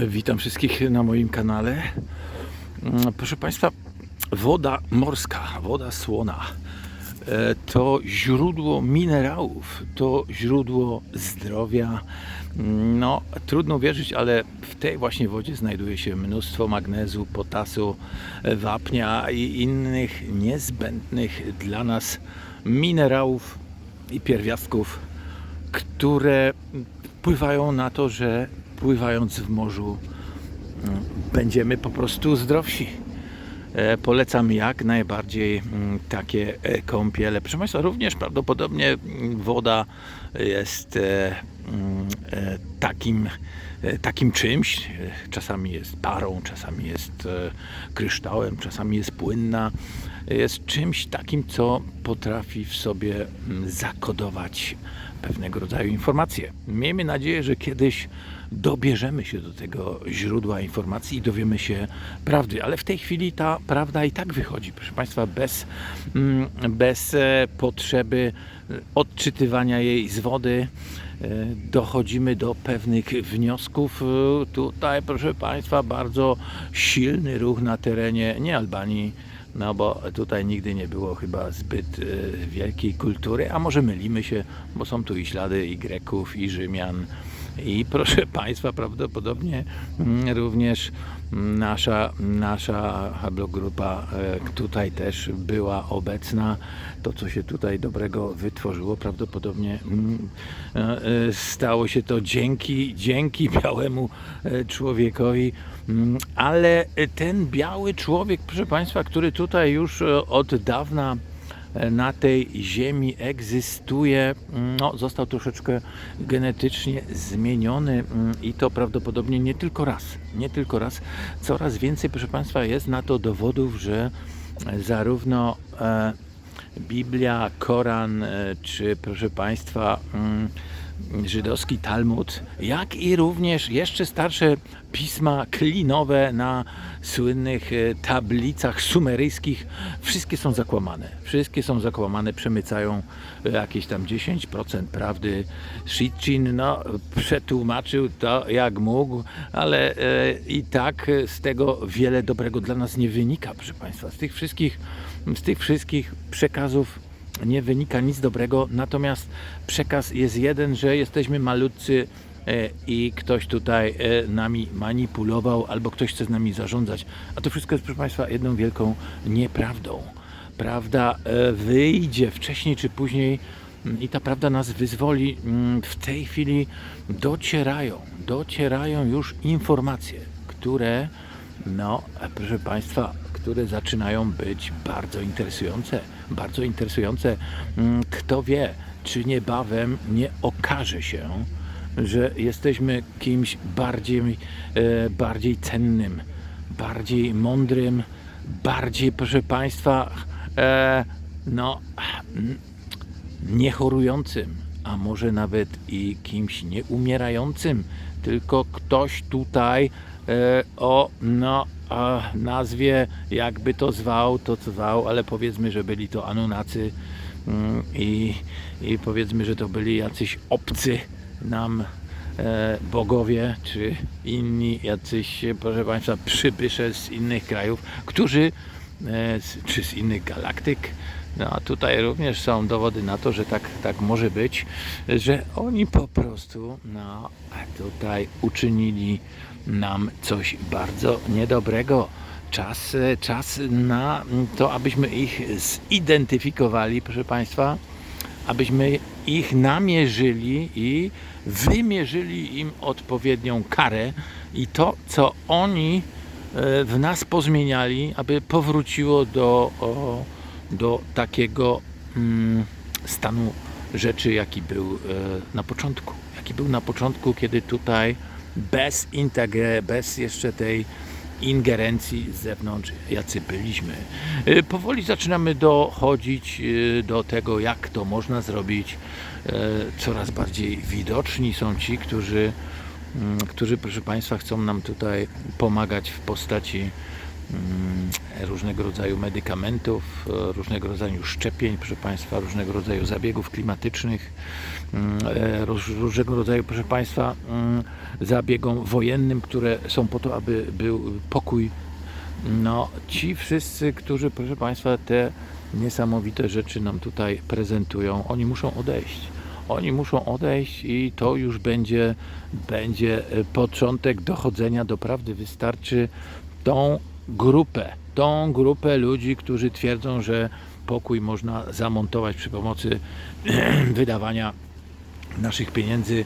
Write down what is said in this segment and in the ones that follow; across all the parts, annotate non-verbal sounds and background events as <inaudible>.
Witam wszystkich na moim kanale. Mm, Proszę Państwa, woda morska, woda słona e, to źródło minerałów, to źródło zdrowia. Mm, No, trudno wierzyć, ale w tej właśnie wodzie znajduje się mnóstwo magnezu, potasu, e, wapnia i innych niezbędnych dla nas minerałów i pierwiastków, które wpływają na to, że pływając w morzu będziemy po prostu zdrowsi. E, Polecam jak najbardziej mm, takie e, kąpiele. Proszę Państwa, również prawdopodobnie woda jest e, mm, takim, takim czymś. Czasami jest parą, czasami jest kryształem, czasami jest płynna. Jest czymś takim, co potrafi w sobie mm, zakodować pewnego rodzaju informacje. Miejmy nadzieję, że kiedyś dobierzemy się do tego źródła informacji i dowiemy się prawdy, ale w tej chwili ta prawda i tak wychodzi, proszę Państwa, bez, mm, bez e, potrzeby e, odczytywania jej z wody. e, Dochodzimy do pewnych wniosków. Tutaj, proszę Państwa, bardzo silny ruch na terenie nie Albanii, no bo tutaj nigdy nie było chyba zbyt e, wielkiej kultury, a może mylimy się, bo są tu i ślady i Greków, i Rzymian. I proszę <laughs> Państwa, prawdopodobnie mm, również nasza, nasza hablogrupa e, tutaj też była obecna. To, co się tutaj dobrego wytworzyło, prawdopodobnie mm, e, e, stało się to dzięki, dzięki <laughs> białemu człowiekowi. Mm, Ale ten biały człowiek, proszę Państwa, który tutaj już od dawna na tej ziemi egzystuje, mm, no, został troszeczkę genetycznie zmieniony mm, i to prawdopodobnie nie tylko raz. Nie tylko raz. Coraz więcej, proszę Państwa, jest na to dowodów, że zarówno e, Biblia, Koran, e, czy proszę Państwa, mm, żydowski Talmud, jak i również jeszcze starsze pisma klinowe na słynnych e, tablicach sumeryjskich, wszystkie są zakłamane. Wszystkie są zakłamane, przemycają e, jakieś tam 10% prawdy. Sitchin no, przetłumaczył to jak mógł, ale e, i tak z tego wiele dobrego dla nas nie wynika, proszę Państwa. Z tych wszystkich, z tych wszystkich przekazów nie wynika nic dobrego, natomiast przekaz jest jeden, że jesteśmy malutcy e, i ktoś tutaj e, nami manipulował albo ktoś chce z nami zarządzać. A to wszystko jest, proszę Państwa, jedną wielką nieprawdą. Prawda e, wyjdzie wcześniej czy później mm, i ta prawda nas wyzwoli. Mm, W tej chwili docierają, docierają już informacje, które, no, proszę Państwa, które zaczynają być bardzo interesujące. Bardzo interesujące. Mm, Kto wie, czy niebawem nie okaże się, że jesteśmy kimś bardziej, e, bardziej cennym, bardziej mądrym, bardziej, proszę Państwa, e, no, niechorującym, a może nawet i kimś nieumierającym, tylko ktoś tutaj e, o no, nazwie, jakby to zwał, to zwał, ale powiedzmy, że byli to Anunacy mm, i, i powiedzmy, że to byli jacyś obcy nam e, bogowie, czy inni jacyś, proszę Państwa, przybysze z innych krajów, którzy, e, czy z innych galaktyk, no a tutaj również są dowody na to, że tak, tak może być, że oni po prostu no, tutaj uczynili nam coś bardzo niedobrego. Czas, czas na to, abyśmy ich zidentyfikowali, proszę Państwa, abyśmy ich namierzyli i wymierzyli im odpowiednią karę i to, co oni e, w nas pozmieniali, aby powróciło do, o, do takiego mm, stanu rzeczy, jaki był e, na początku. Jaki był na początku, kiedy tutaj bez integre, bez jeszcze tej ingerencji z zewnątrz, jacy byliśmy. E, Powoli zaczynamy dochodzić e, do tego, jak to można zrobić. Coraz bardziej widoczni są ci, którzy, mm, którzy proszę Państwa, chcą nam tutaj pomagać w postaci różnego rodzaju medykamentów, e, różnego rodzaju szczepień, proszę Państwa, różnego rodzaju zabiegów klimatycznych, mm, e, róż- różnego rodzaju, proszę Państwa, mm, zabiegom wojennym, które są po to, aby był pokój. No, ci wszyscy, którzy, proszę Państwa, te niesamowite rzeczy nam tutaj prezentują, oni muszą odejść. Oni muszą odejść i to już będzie, będzie e, początek dochodzenia do prawdy. Wystarczy tą grupę, tą grupę ludzi, którzy twierdzą, że pokój można zamontować przy pomocy <clears throat> wydawania naszych pieniędzy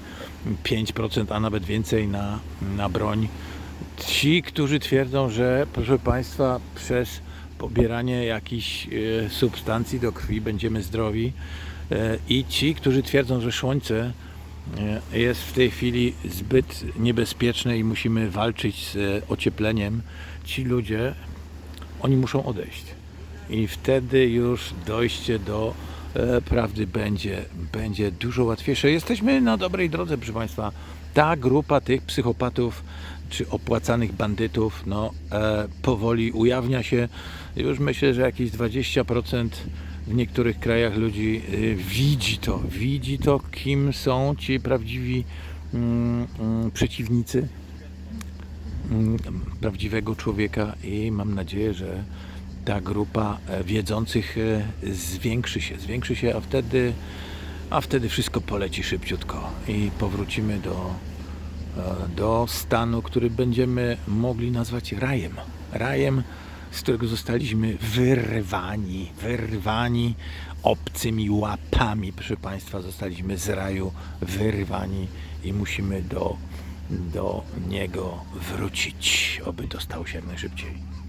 5%, a nawet więcej na, na broń. Ci, którzy twierdzą, że proszę Państwa, przez pobieranie jakichś e, substancji do krwi będziemy zdrowi e, i ci, którzy twierdzą, że słońce jest w tej chwili zbyt niebezpieczne i musimy walczyć z e, ociepleniem, ci ludzie, oni muszą odejść. I wtedy już dojście do e, prawdy będzie, będzie dużo łatwiejsze. Jesteśmy na dobrej drodze, proszę Państwa. Ta grupa tych psychopatów czy opłacanych bandytów no, e, powoli ujawnia się. Już myślę, że jakieś 20% w niektórych krajach ludzi e, widzi to, widzi to, kim są ci prawdziwi mm, mm, przeciwnicy mm, prawdziwego człowieka i mam nadzieję, że ta grupa e, wiedzących e, zwiększy się, zwiększy się, a wtedy, a wtedy wszystko poleci szybciutko i powrócimy do, e, do stanu, który będziemy mogli nazwać rajem. Rajem, z którego zostaliśmy wyrwani, wyrwani obcymi łapami, proszę Państwa, zostaliśmy z raju wyrwani i musimy do, do niego wrócić, oby to stało się jak najszybciej.